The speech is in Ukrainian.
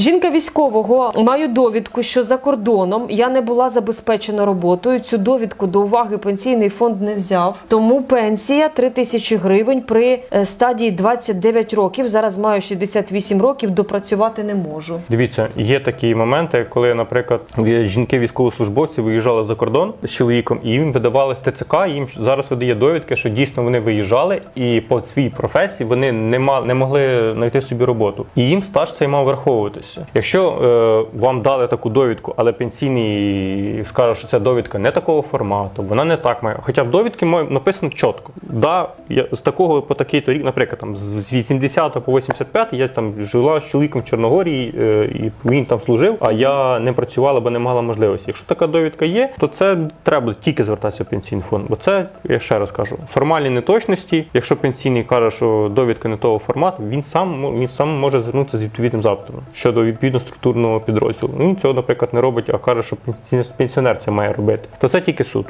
Жінка військового маю довідку, що за кордоном я не була забезпечена роботою. Цю довідку до уваги пенсійний фонд не взяв. Тому пенсія 3 тисячі гривень при е, стадії 29 років. Зараз маю 68 років, допрацювати не можу. Дивіться, є такі моменти, коли, наприклад, жінки військовослужбовці виїжджали за кордон з чоловіком, і їм видавали з ТЦК. Їм зараз видає довідки, що дійсно вони виїжджали, і по своїй професії вони не мали не могли знайти собі роботу. І їм стаж цей мав враховуватися. Якщо е, вам дали таку довідку, але пенсійний скаже, що ця довідка не такого формату, вона не так має. Хоча в довідці написано чітко. Да, я з такого по такий то рік, наприклад, там з 80 по 85 я там жила з чоловіком в Чорногорії, е, і він там служив, а я не працювала, бо не мала можливості. Якщо така довідка є, то це треба тільки звертатися в пенсійний фонд. Бо це я ще раз кажу, формальні неточності. Якщо пенсійний каже, що довідка не того формату, він сам він сам може звернутися з відповідним запитом щодо відповідно структурного підрозділу. Ну він цього, наприклад, не робить, а каже, що пенсі- пенсіонер це має робити. То це тільки суд.